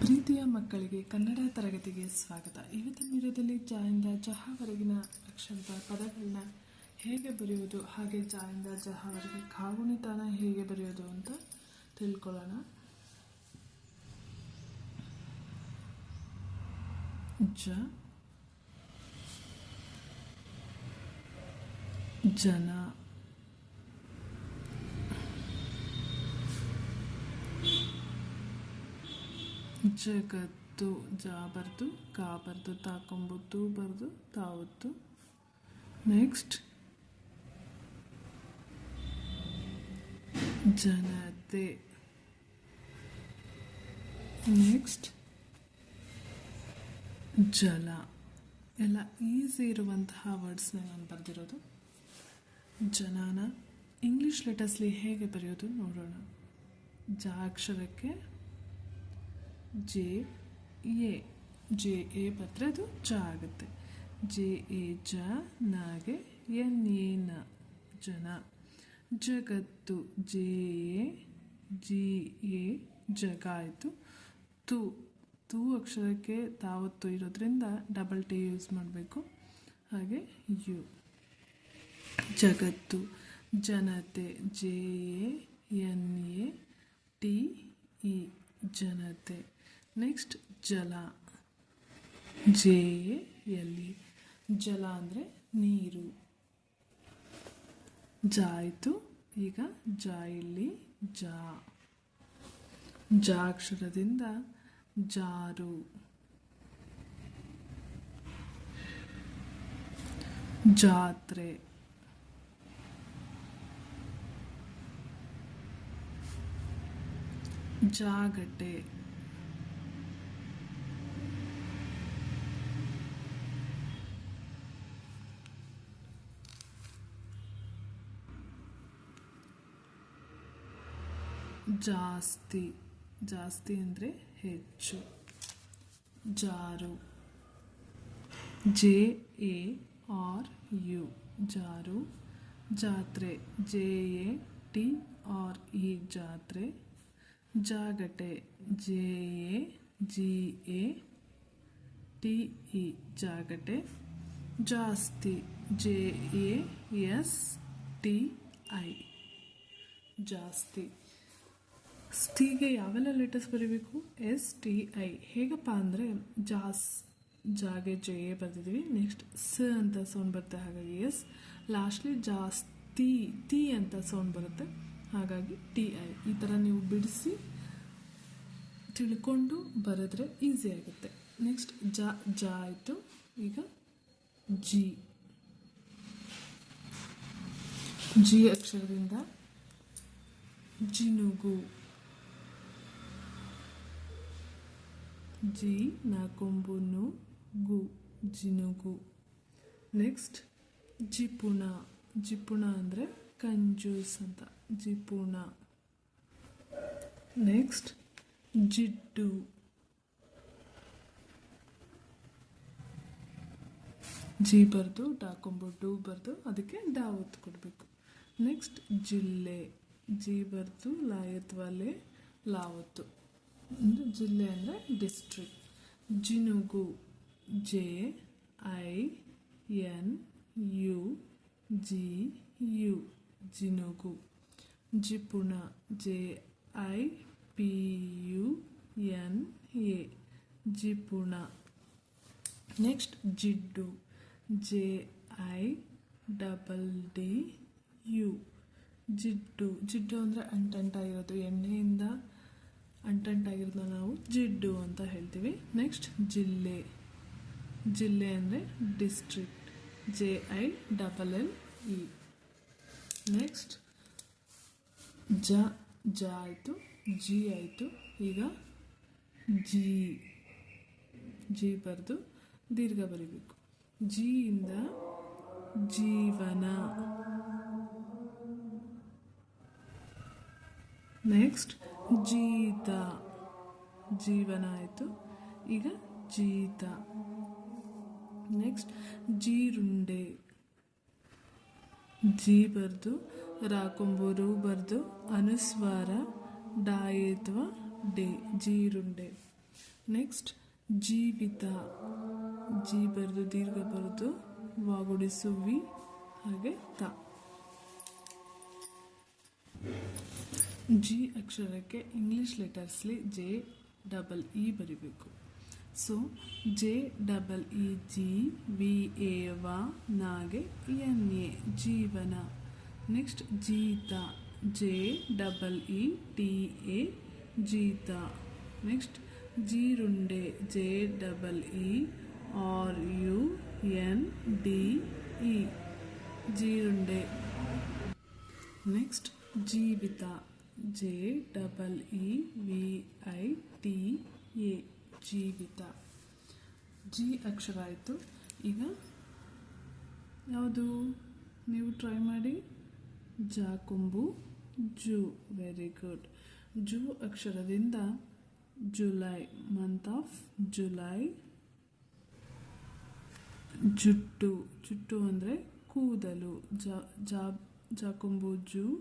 ಪ್ರೀತಿಯ ಮಕ್ಕಳಿಗೆ ಕನ್ನಡ ತರಗತಿಗೆ ಸ್ವಾಗತ. ಇವತ್ತಿನ ವಿಡಿಯೋದಲ್ಲಿ ಜಾಯಿಂದ ಜಹಾವರೆಗಿನ ಅಕ್ಷರದ ಪದಗಳನ್ನ ಹೇಗೆ ಬರೆಯುವುದು, ಹಾಗೆ ಜಾಯಿಂದ ಜಹಾವರೆಗೆ ಕಾಗುಣಿತನ ಹೇಗೆ ಬರೆಯೋದು ಅಂತ ತಿಳ್ಕೊಳ್ಳೋಣ. ಜ, ಜನ ಜಗತ್ತು ಜ ಬರ್ದು ಕಾ ಬರ್ದು ತಾಕೊಂಬುತ್ತು ಬರ್ದು ತಾವತ್ತು. ನೆಕ್ಸ್ಟ್ ಜನತೆ. ನೆಕ್ಸ್ಟ್ ಜಲ. ಎಲ್ಲ ಈಸಿ ಇರುವಂತಹ ವರ್ಡ್ಸ್ನ ನಾನು ಬರೆದಿರೋದು. ಜನಾನ ಇಂಗ್ಲೀಷ್ ಲೆಟರ್ಸ್ಲಿ ಹೇಗೆ ಬರೆಯೋದು ನೋಡೋಣ. ಜಾಕ್ಷರಕ್ಕೆ ಜೆ ಎ ಜೆ ಎ ಪತ್ರ ಅದು ಜ ಆಗುತ್ತೆ. ಜೆ ಎ ಜ ನಾಗೆ ಎನ್ ಎ ನ, ಜನ. ಜಗತ್ತು ಜೆ ಎ, ಜಿ ಎ ಜಗ ಆಯಿತು. ತು ತು ಅಕ್ಷರಕ್ಕೆ ತಾವತ್ತು ಇರೋದ್ರಿಂದ ಡಬಲ್ ಟಿ ಯೂಸ್ ಮಾಡಬೇಕು. ಹಾಗೆ ಯು. ಜಗತ್ತು, ಜನತೆ, J A, N A, T E, ಜನತೆ. ನೆಕ್ಸ್ಟ್ ಜಲ. ಜೆ ಎಲ್ಲಿ? ಜಲ ಅಂದರೆ ನೀರು. ಜಾಯಿತು ಈಗ ಜ ಜಾ ಜ. ಜ ಅಕ್ಷರದಿಂದ ಜಾರು. ಜಾತ್ರೆ. ಜಾಗಟೆ. ಜಾಸ್ತಿ ಜಾಸ್ತಿ ಅಂದರೆ ಹೆಚ್ಚು. ಜಾರು. J A R U. ಜಾರು. ಜಾತ್ರೆ. J A T R E. ಜಾತ್ರೆ. ಜಾಗಟೆ. J A G A T E. ಜಾಗಟೆ. ಜಾಸ್ತಿ. J A S T I. ಜಾಸ್ತಿ. ಸ್ತಿಗೆ ಯಾವೆಲ್ಲ ಲೆಟರ್ಸ್ ಬರೀಬೇಕು? ಎಸ್ ಟಿ ಐ ಹೇಗಪ್ಪ ಅಂದರೆ ಜಾಸ್, ಜಾಗೆ ಜೆ ಎ ಬರ್ತಿದ್ವಿ ನೆಕ್ಸ್ಟ್ ಸ ಅಂತ ಸೌಂಡ್ ಬರುತ್ತೆ. ಹಾಗಾಗಿ ಎಸ್ ಲಾಸ್ಟ್ಲಿ ಜಾಸ್ತಿ ಟಿ ಅಂತ ಸೌಂಡ್ ಬರುತ್ತೆ. ಹಾಗಾಗಿ ಟಿ ಐ ಈ ಥರ ನೀವು ಬಿಡಿಸಿ ತಿಳ್ಕೊಂಡು ಬರೆದ್ರೆ ಈಸಿ ಆಗುತ್ತೆ. ನೆಕ್ಸ್ಟ್ ಜ ಜ ಆಯಿತು. ಈಗ ಜಿ. ಜಿ ಅಕ್ಷರದಿಂದ ಜಿನುಗು. ಜಿ ನಾಕೊಂಬುನು ಗು ಜಿನುಗು. ನೆಕ್ಸ್ಟ್ ಜಿಪುಣ. ಜಿಪುಣ ಅಂದರೆ ಕಂಜೂಸ್ ಅಂತ. ಜಿಪುಣ. ನೆಕ್ಸ್ಟ್ ಜಿಡ್ಡು. ಜಿ ಬರೆದು ಡಾಕೊಂಬು, ಡು ಬರೆದು ಅದಕ್ಕೆ ಡಾ ಒತ್ತು ಕೊಡಬೇಕು. ನೆಕ್ಸ್ಟ್ ಜಿಲ್ಲೆ. ಜಿ ಬರೆದು ಲಾಯತ್ವಾಲೆ, ಲಾವತ್ತು. ಅಂದರೆ ಜಿಲ್ಲೆ ಅಂದರೆ district ಜಿನುಗು, J, I, N, U, G, U, ಜಿನುಗು. ಜಿಪುಣ, J, I, P, U, N, A. ಜಿಪುಣ. Next ಜಿಡ್ಡು. J, I, double D, U. ಜಿಡ್ಡು. ಜಿಡ್ಡು ಅಂದರೆ ಅಂಟಂಟಾಗಿರೋದು ಎಣ್ಣೆಯಿಂದ ಅಂಟಂಟಾಗಿರೋದನ್ನ ನಾವು ಜಿಡ್ಡು ಅಂತ ಹೇಳ್ತೀವಿ. ನೆಕ್ಸ್ಟ್ ಜಿಲ್ಲೆ. ಜಿಲ್ಲೆ ಅಂದರೆ district J I double L E next ಜ ಜ ಆಯಿತು, ಜಿ ಆಯಿತು, ಈಗ ಜಿ. ಜಿ ಬರೆದು ದೀರ್ಘ ಬರಿಬೇಕು. ಜಿಯಿಂದ ಜೀವನ. ನೆಕ್ಸ್ಟ್ ಜೀತ. ಜೀವನ ಆಯಿತು. ಈಗ ಜೀತ. ನೆಕ್ಸ್ಟ್, ಜೀರುಂಡೆ. ಜೀ ಬರ್ದು ರಾಕೊಂಬೂರು ಬರೆದು, ಅನುಸ್ವಾರ, ಡಾಯಿತ್ವ, ಡೇ, ಜೀರುಂಡೆ. ನೆಕ್ಸ್ಟ್, ಜೀವಿತ. ಜೀ ಬರೆದು, ದೀರ್ಘ ಬರೆದು ವಾಗುಡಿಸು ವಿ ಹಾಗೆ ತ. ಜಿ ಅಕ್ಷರಕ್ಕೆ ಇಂಗ್ಲಿಷ್ ಲೆಟರ್ಸ್ಲಿ ಜೆ ಡಬಲ್ ಇ ಬರಿಬೇಕು. So, J double E G V A ವ ನಾಗೆ ಎನ್ ಎ ಜೀವನ. ನೆಕ್ಸ್ಟ್, ಜೀತ, J double E T A, ಜೀತ. ನೆಕ್ಸ್ಟ್, ಜೀರುಂಡೆ, J double E R U N D E. ಜೀರುಂಡೆ. ನೆಕ್ಸ್ಟ್, ಜೀವಿತ. J double E V I T A ಜೀವಿತ. ಜಿ ಅಕ್ಷರ ಆಯಿತು ಈಗ ಯಾವುದು? ನೀವು ಟ್ರೈ ಮಾಡಿ. ಜಾಕುಂಬು ಜೂ ವೆರಿ ಗುಡ್ ಜೂ ಅಕ್ಷರದಿಂದ ಜುಲೈ ಮಂತ್ ಆಫ್ ಜುಲೈ. ಜುಟ್ಟು. ಜುಟ್ಟು ಅಂದರೆ ಕೂದಲು. ಜಾ ಜಾಕುಂಬು ಜೂ.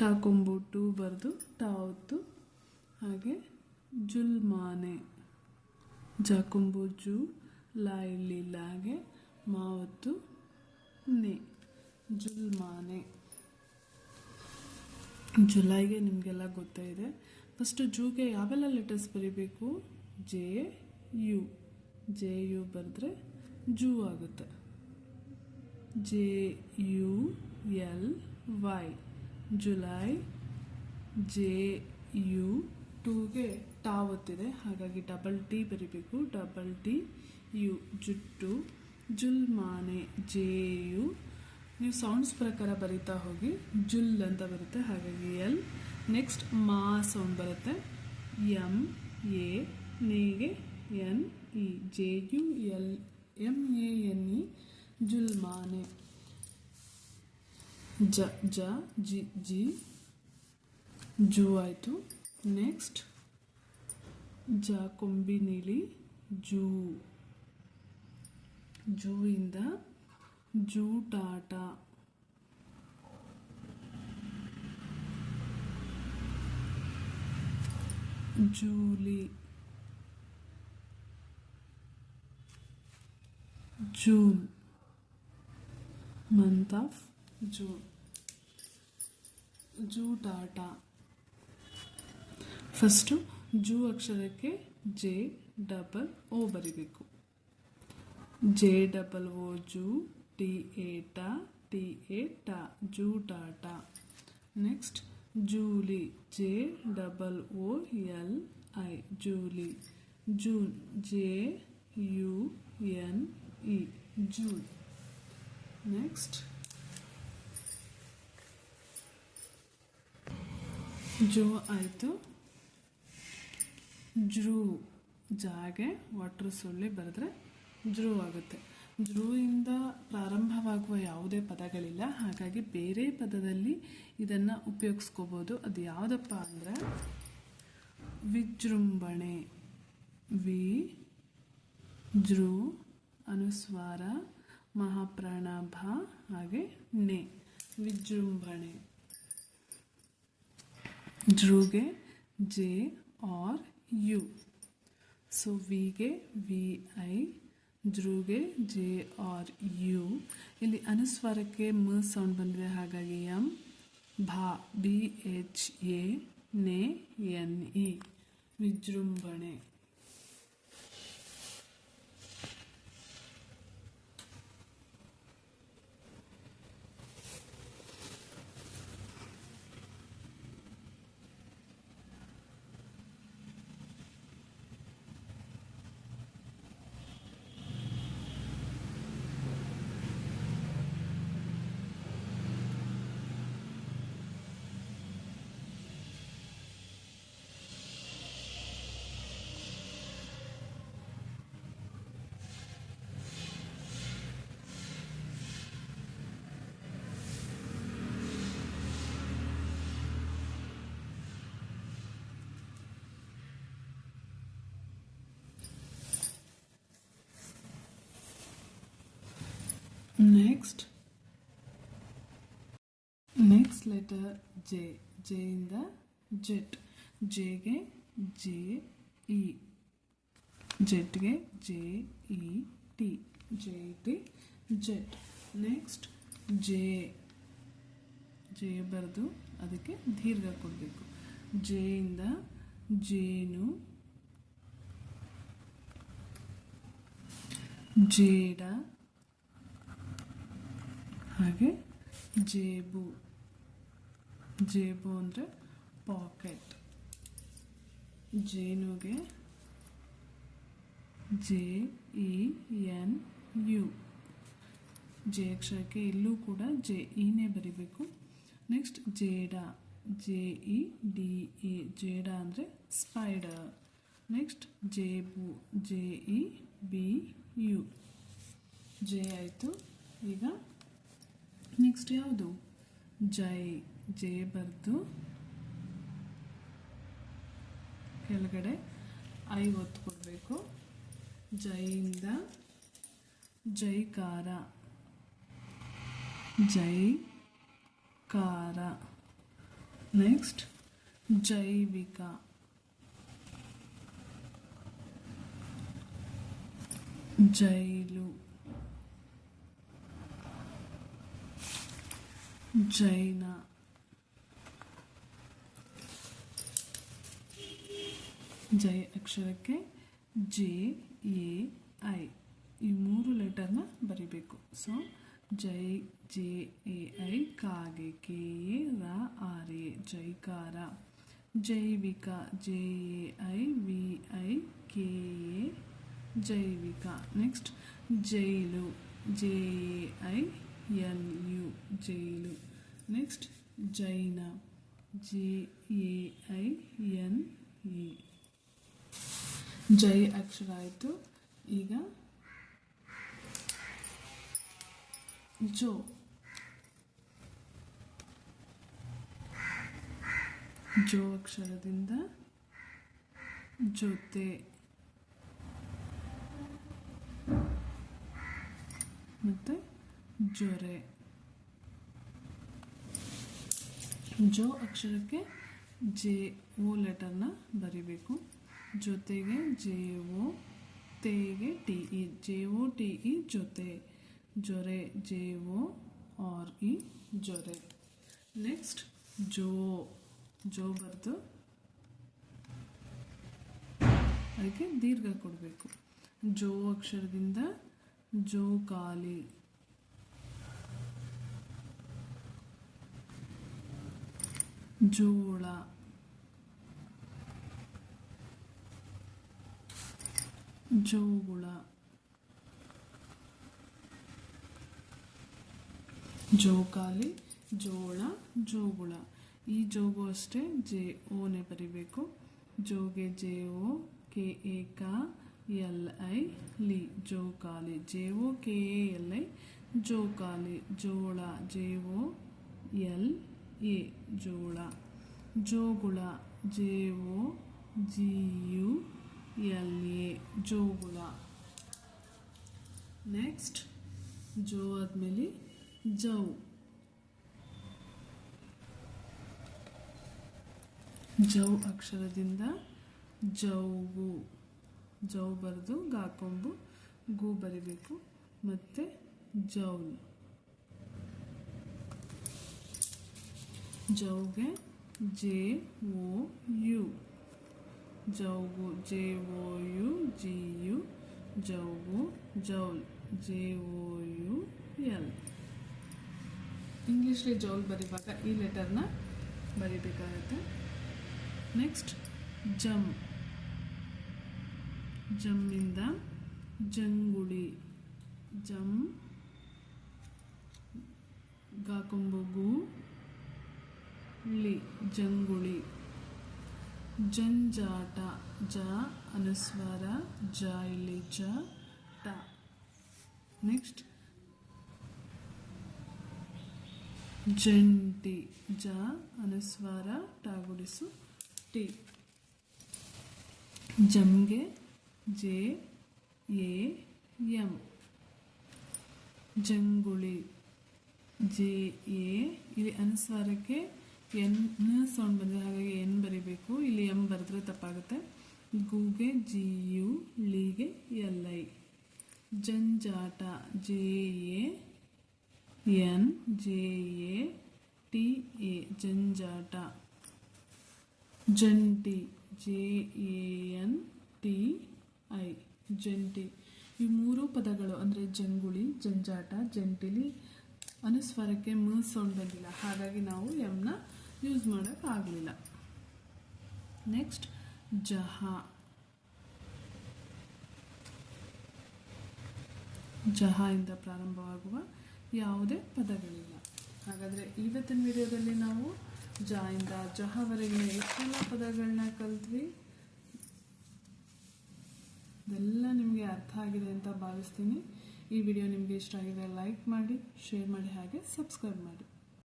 ಟಾಕೊಂಬು ಟು ಬರೆದು ತಾವತ್ತು. ಹಾಗೆ ಜುಲ್ಮಾನೆ. ಜಾಕೊಂಬು ಜು ಲಾ ಇಲ್ಲಿ ಲಾಗೆ ಮಾವತ್ತು ನೆ. ಜುಲ್ಮಾನೆ. ಜುಲೈಗೆ ನಿಮಗೆಲ್ಲ ಗೊತ್ತೇ ಇದೆ. ಫಸ್ಟು ಜೂಗೆ ಯಾವೆಲ್ಲ ಲೆಟರ್ಸ್ ಬರೀಬೇಕು? J, U. ಜೆ, ಯು ಬರೆದ್ರೆ ಜೂ ಆಗುತ್ತೆ. J, U, L, Y. July J U ಟೂಗೆ ಟಾ ಒತ್ತಿದೆ ಹಾಗಾಗಿ ಡಬಲ್ ಟಿ ಬರಿಬೇಕು. ಡಬಲ್ ಟಿ, ಯು, ಜುಟ್ಟು, ಜುಲ್ಮಾನೆ, ಜೆ ಯು. ನೀವು ಸೌಂಡ್ಸ್ ಪ್ರಕಾರ ಬರಿತಾ ಹೋಗಿ ಜುಲ್ ಅಂತ ಬರುತ್ತೆ. ಹಾಗಾಗಿ ಎಲ್. ನೆಕ್ಸ್ಟ್ ಮಾ ಸೌಂಡ್ ಬರುತ್ತೆ. M A, ನೇಗೆ, N, E, J U, L M A, N, E, ಜುಲ್ಮಾನೆ. ಜ ಜ, ಜಿ ಜಿ. ಜೂ ಆಯಿತು. ನೆಕ್ಸ್ಟ್ ಜ ಕೊಂಬಿ ನೀಲಿ, ಜೂ. ಜೂ ಇಂದ ಜೂಟಾಟ ಜೂಲಿ. ಜೂನ್. ಮಂತ್ ಆಫ್ ಜೂನ್ ಜೂಟಾಟ ಫಸ್ಟು ಜೂ ಅಕ್ಷರಕ್ಕೆ ಜೆ ಡಬಲ್ ಓ ಬರಿಬೇಕು. ಜೆ ಡಬಲ್ ಓ ಜೂ, ಟಿ ಎ ಟ, ಟಿ ಎ ಟ ಜೂಟಾಟ next Julie, J double O L I, Julie. June, J U N E, June. Next ಜೋ ಆಯಿತು. ಜ್ರೂ ಜಾಗೆ ವಾಟರ್ ಸುಳ್ಳಿ ಬರೆದ್ರೆ ಜ್ರೂ ಆಗುತ್ತೆ. ಜ್ರೂಯಿಂದ ಪ್ರಾರಂಭವಾಗುವ ಯಾವುದೇ ಪದಗಳಿಲ್ಲ. ಹಾಗಾಗಿ ಬೇರೆ ಪದದಲ್ಲಿ ಇದನ್ನು ಉಪಯೋಗಿಸ್ಕೋಬೋದು. ಅದು ಯಾವುದಪ್ಪ ಅಂದರೆ ವಿಜೃಂಭಣೆ. ವಿ ಜ್ರೂ ಅನುಸ್ವಾರ ಮಹಾಪ್ರಾಣಾಭ ಹಾಗೆ ನೆ. ವಿಜೃಂಭಣೆ. ಧ್ರುಗೆ ಜೆ ಆರ್ ಯು ಸೊ ವಿಗೆ ವಿ ಐ ಧ್ರುಗೆ ಜೆ ಆರ್ ಯು ಇಲ್ಲಿ ಅನುಸ್ವಾರಕ್ಕೆ ಮ ಸೌಂಡ್ ಬಂದಿದೆ ಹಾಗಾಗಿ ಎಂ ಭಾ ಬಿ ಎಚ್ ಎ ನೆ ಎನ್ ಇ ವಿಜೃಂಭಣೆ. ನೆಕ್ಸ್ಟ್ ನೆಕ್ಸ್ಟ್ ಲೆಟರ್ ಜೆ ಜೆಯಿಂದ ಜೆಟ್ ಜೆಗೆ J E ಜೆಟ್ಗೆ J E T J T jet next J J ಬರೆದು ಅದಕ್ಕೆ ದೀರ್ಘ ಕೊಡಬೇಕು. ಜೆಯಿಂದ ಜೇನು ಜೇಡ ಹಾಗೆ ಜೇಬು ಜೇಬು ಅಂದರೆ pocket ಜೇನುಗೆ J E N U. J ಅಕ್ಷರಕ್ಕೆ ಇಲ್ಲೂ ಕೂಡ ಜೆ ಇನೇ ಬರೀಬೇಕು. ನೆಕ್ಸ್ಟ್ ಜೇಡ. ಜೆ ಇ ಡಿ ಎ ಜೇಡ ಅಂದರೆ spider next ಜೇಬು. J E B U. J ಆಯಿತು. ಈಗ ನೆಕ್ಸ್ಟ್ ಯಾವುದು ಜೈ, ಜೆ ಬರೆದು ಕೆಳಗಡೆ ಐ ಒತ್ತು ಕೊಡಬೇಕು. ಜೈಯಿಂದ ಜೈಕಾರ ಜೈ ಕಾರ. ನೆಕ್ಸ್ಟ್ ಜೈವಿಕ ಜೈಲು ಜೈನ ಜೈ ಅಕ್ಷರಕ್ಕೆ ಜೆ ಎ ಐ ಈ ಮೂರು ಲೆಟರ್ನ ಬರಿಬೇಕು. ಸೊ ಜೈ ಜೆ ಎ ಐ ಕಾಗೆ ಕೆ ಎ ರ ಆರ್ ಎ ಜೈಕಾರ. ಜೈವಿಕ J A I V I K A ಜೈವಿಕ. Next jail J A I L U jail next Jain J A I N A ಜೈ ಅಕ್ಷರ ಆಯಿತು ಈಗ ಜೋ. ಜೋ ಅಕ್ಷರದಿಂದ ಜೊತೆ. ಮತ್ತು ಜೊರೆ ಜೋ ಅಕ್ಷರಕ್ಕೆ ಜೆ ಓ ಲೆಟರ್ನ ಬರಿಬೇಕು. ಜೊತೆಗೆ ಜೆ ಓ ತೆಗೆ T E, J O T E ಜೊತೆ. ಜೊರೆ ಜೆ ಓ ಆರ್ ಇ ಜೊರೆ ನೆಕ್ಸ್ಟ್, ಜೋ ಜೋ ಬರೆದು ಅದಕ್ಕೆ ದೀರ್ಘ ಕೊಡಬೇಕು. ಜೋ ಅಕ್ಷರದಿಂದ ಜೋ ಜೋಕಾಲಿ ಜೋಳ. ಜೋಗುಳ ಜೋಕಾಲಿ, ಜೋಳ, ಜೋಗುಳ. ಈ ಜೋಗು ಅಷ್ಟೇ ಜೆ ಓನೆ ಬರಿಬೇಕು. ಜೋಗೆ ಜೆ ಓ ಕೆ ಎ ಕ ಎಲ್ ಐ ಲಿ. ಜೋಕಾಲಿ J O K A L I ಜೋಕಾಲಿ, ಜೋಳ ಜೆ ಓ ಎಲ್ ಎ ಜೋಳ, ಜೋಗುಳ J O G U L A ಜೋಗುಳ. Next ಜೋ ಆದಮೇಲೆ ಜೌ. ಜೌ ಅಕ್ಷರದಿಂದ ಜೌಗು. ಜೌ ಬರೆದು ಗಾಕೊಂಬು, ಗು ಬರಿಬೇಕು, ಮತ್ತು ಜೌಲ್ ಜೌಗೆ J O U. ಜೌಗು J O U, G U. ಜೌಗು ಜೌಲ್, ಜೆ ಓ ಯು ಎಲ್. ಇಂಗ್ಲೀಷ್ಲಿ ಜೌಲ್ ಬರೀವಾಗ ಈ ಲೆಟರ್ನ ಬರಿಬೇಕಾಗತ್ತೆ. ನೆಕ್ಸ್ಟ್, ಜಮ್. ಜಮ್ಮಿಂದ ಜಂಗುಳಿ. ಜಮ್. ಗಾಕೊಂಬಗು. ಲಿ ಜಂಗುಳಿ, ಜಂಜಾಟ, ಜ, ಅನುಸ್ವಾರ, ಜ, ಇಲ್ಲಿ ಜ, ಟ. ನೆಕ್ಸ್ಟ್ ಜಂಟಿ, ಜ, ಅನುಸ್ವಾರ, ಟ ಟಾಗುಡಿಸು ಟಿ. ಜಮ್ಗೆ, ಜೆ, ಎ, ಎಂ. ಜಂಗುಳಿ, ಜೆ, ಎ, ಇಲ್ಲಿ ಅನುಸ್ವಾರಕ್ಕೆ ಎನ್ ಸೌಂಡ್ ಬಂದಿದೆ ಹಾಗಾಗಿ ಎನ್ ಬರಿಬೇಕು. ಇಲ್ಲಿ ಎಂ ಬರೆದ್ರೆ ತಪ್ಪಾಗುತ್ತೆ. ಗೂಗೆ ಜಿ, ಯು ಳಿಗೆ L, I. ಜಂಜಾಟ, J, A, N, J, A, T, A. ಜಂಜಾಟ. ಜಂಟಿ, J, A, N, T, I. ಜಂಟಿ. ಈ ಮೂರು ಪದಗಳು ಅಂದರೆ ಜಂಗುಳಿ, ಜಂಜಾಟ, ಜಂಟಿಲಿ ಅನುಸ್ವರಕ್ಕೆ ಮ ಸೌಂಡ್ ಬಂದಿಲ್ಲ. ಹಾಗಾಗಿ ನಾವು ಎಮ್ನ ಯೂಸ್ ಮಾಡೋಕ್ಕಾಗಲಿಲ್ಲ ನೆಕ್ಸ್ಟ್ ಜಹಾ. ಜಹಾ ಇಂದ ಪ್ರಾರಂಭವಾಗುವ ಯಾವುದೇ ಪದಗಳಿಲ್ಲ. ಹಾಗಾದರೆ ಇವತ್ತಿನ ವಿಡಿಯೋದಲ್ಲಿ ನಾವು ಜ ಇಂದ ಜಹವರೆಗಿನ ಎಷ್ಟೆಲ್ಲ ಪದಗಳನ್ನ ಕಲ್ತ್ವಿ? ಇದೆಲ್ಲ ನಿಮಗೆ ಅರ್ಥ ಆಗಿದೆ ಅಂತ ಭಾವಿಸ್ತೀನಿ. ಈ ವಿಡಿಯೋ ನಿಮಗೆ ಇಷ್ಟ ಆಗಿದೆ ಲೈಕ್ ಮಾಡಿ ಶೇರ್ ಮಾಡಿ, ಹಾಗೆ ಸಬ್ಸ್ಕ್ರೈಬ್ ಮಾಡಿ.